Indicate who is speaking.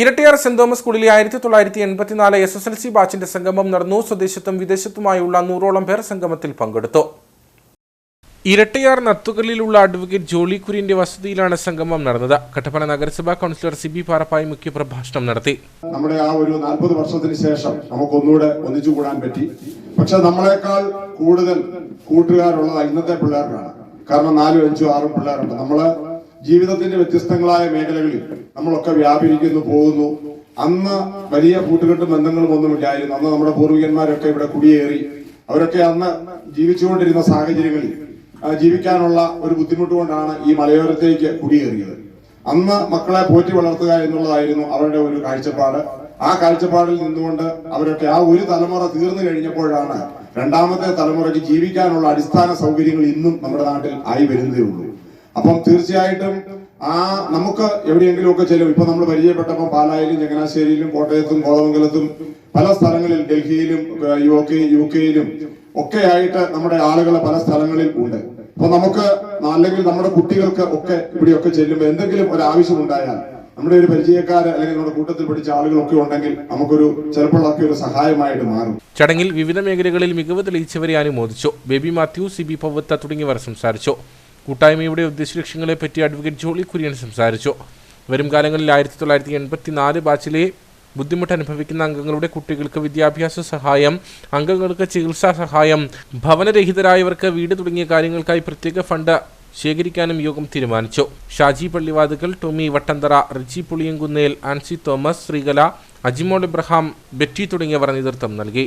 Speaker 1: Erattayar saint Thomas സ്കൂളിലെ ആയിരത്തി തൊള്ളായിരത്തി എൺപത്തിനാല് എസ് എസ് എൽ സി ബാച്ചിന്റെ സംഗമം നടന്നു. സ്വദേശത്തും വിദേശത്തുമായുള്ള നൂറോളം പേർ സംഗമത്തിൽ പങ്കെടുത്തു. ഇരട്ടിയാർ നത്തുകലിലുള്ള അഡ്വക്കേറ്റ് ജോളി കുര്യന്റെ വസതിയിലാണ് സംഗമം നടന്നത്. കട്ടപ്പന നഗരസഭാ കൗൺസിലർ സി ബി പാറപ്പായി മുഖ്യപ്രഭാഷണം നടത്തി.
Speaker 2: നമ്മുടെ ആ ഒരു നാൽപ്പത് വർഷത്തിന് ശേഷം നമുക്കൊന്നുകൂടെ ഒന്നിച്ചു കൂടാൻ പറ്റി. പക്ഷെ നമ്മളെക്കാൾ കൂടുതൽ കൂട്ടുകാരുള്ളത് ഇന്നത്തെ പിള്ളേർക്കാണ് കാരണം നാലും അഞ്ചും ആറും പിള്ളേരുണ്ട്. നമ്മൾ ജീവിതത്തിന്റെ വ്യത്യസ്തങ്ങളായ മേഖലകളിൽ നമ്മളൊക്കെ വ്യാപരിക്കുന്നു പോകുന്നു. അന്ന് വലിയ കൂട്ടുകെട്ടും ബന്ധങ്ങളും ഒന്നുമില്ലായിരുന്നു. അന്ന് നമ്മുടെ പൂർവികന്മാരൊക്കെ ഇവിടെ കുടിയേറി അവരൊക്കെ അന്ന് ജീവിച്ചുകൊണ്ടിരുന്ന സാഹചര്യങ്ങളിൽ ജീവിക്കാനുള്ള ഒരു ബുദ്ധിമുട്ട് കൊണ്ടാണ് ഈ മലയോരത്തേക്ക് കുടിയേറിയത്. അന്ന് മക്കളെ പോറ്റി വളർത്തുക എന്നുള്ളതായിരുന്നു അവരുടെ ഒരു കാഴ്ചപ്പാട്. ആ കാഴ്ചപ്പാടിൽ നിന്നുകൊണ്ട് അവരൊക്കെ ആ ഒരു തലമുറ തീർന്നു കഴിഞ്ഞപ്പോഴാണ് രണ്ടാമത്തെ തലമുറയ്ക്ക് ജീവിക്കാനുള്ള അടിസ്ഥാന സൗകര്യങ്ങൾ ഇന്നും നമ്മുടെ നാട്ടിൽ ആയി വരുന്നതേ ഉള്ളൂ. അപ്പം തീർച്ചയായിട്ടും ആ നമുക്ക് എവിടെയെങ്കിലും ഒക്കെ ചെല്ലും. ഇപ്പൊ നമ്മൾ പരിചയപ്പെട്ടപ്പോൾ പാലായിലും ചങ്ങനാശ്ശേരിയിലും കോട്ടയത്തും കോതമംഗലത്തും പല സ്ഥലങ്ങളിൽ ഡൽഹിയിലും യു കെ യു കെയിലും ഒക്കെ ആയിട്ട് നമ്മുടെ ആളുകളെ പല സ്ഥലങ്ങളിൽ ഉണ്ട്. അപ്പൊ നമുക്ക് അല്ലെങ്കിൽ നമ്മുടെ കുട്ടികൾക്ക് ഒക്കെ ഇവിടെയൊക്കെ ചെല്ലുമ്പോൾ എന്തെങ്കിലും ഒരു ആവശ്യം ഉണ്ടായാൽ നമ്മുടെ ഒരു പരിചയക്കാര് അല്ലെങ്കിൽ നമ്മുടെ കൂട്ടത്തിൽ പഠിച്ച ആളുകളൊക്കെ ഉണ്ടെങ്കിൽ നമുക്കൊരു ചിലപ്പോഴൊക്കെ ഒരു സഹായമായിട്ട് മാറും.
Speaker 1: ചടങ്ങിൽ വിവിധ മേഖലകളിൽ മികവ് തെളിയിച്ചവരെ അനുമോദിച്ചു. ബേബി മാത്യു സി ബി പവത്ത തുടങ്ങിയവർ സംസാരിച്ചു. കൂട്ടായ്മയുടെ ഉദ്ദേശലക്ഷ്യങ്ങളെപ്പറ്റി അഡ്വക്കേറ്റ് ജോളി കുര്യൻ സംസാരിച്ചു. വരും കാലങ്ങളിൽ ആയിരത്തി തൊള്ളായിരത്തി എൺപത്തി നാല് ബാച്ചിലെ ബുദ്ധിമുട്ട് അനുഭവിക്കുന്ന അംഗങ്ങളുടെ കുട്ടികൾക്ക് വിദ്യാഭ്യാസ സഹായം അംഗങ്ങൾക്ക് ചികിത്സാ സഹായം ഭവനരഹിതരായവർക്ക് വീട് തുടങ്ങിയ കാര്യങ്ങൾക്കായി പ്രത്യേക ഫണ്ട് ശേഖരിക്കാനും യോഗം തീരുമാനിച്ചു. ഷാജി പള്ളിവാതുകൾ ടോമി വട്ടന്തറ റിജി പുളിയങ്കുന്നേൽ ആൻസി തോമസ് ശ്രീകല അജിമോൾ ഇബ്രഹാം ബെറ്റി തുടങ്ങിയവർ നേതൃത്വം നൽകി.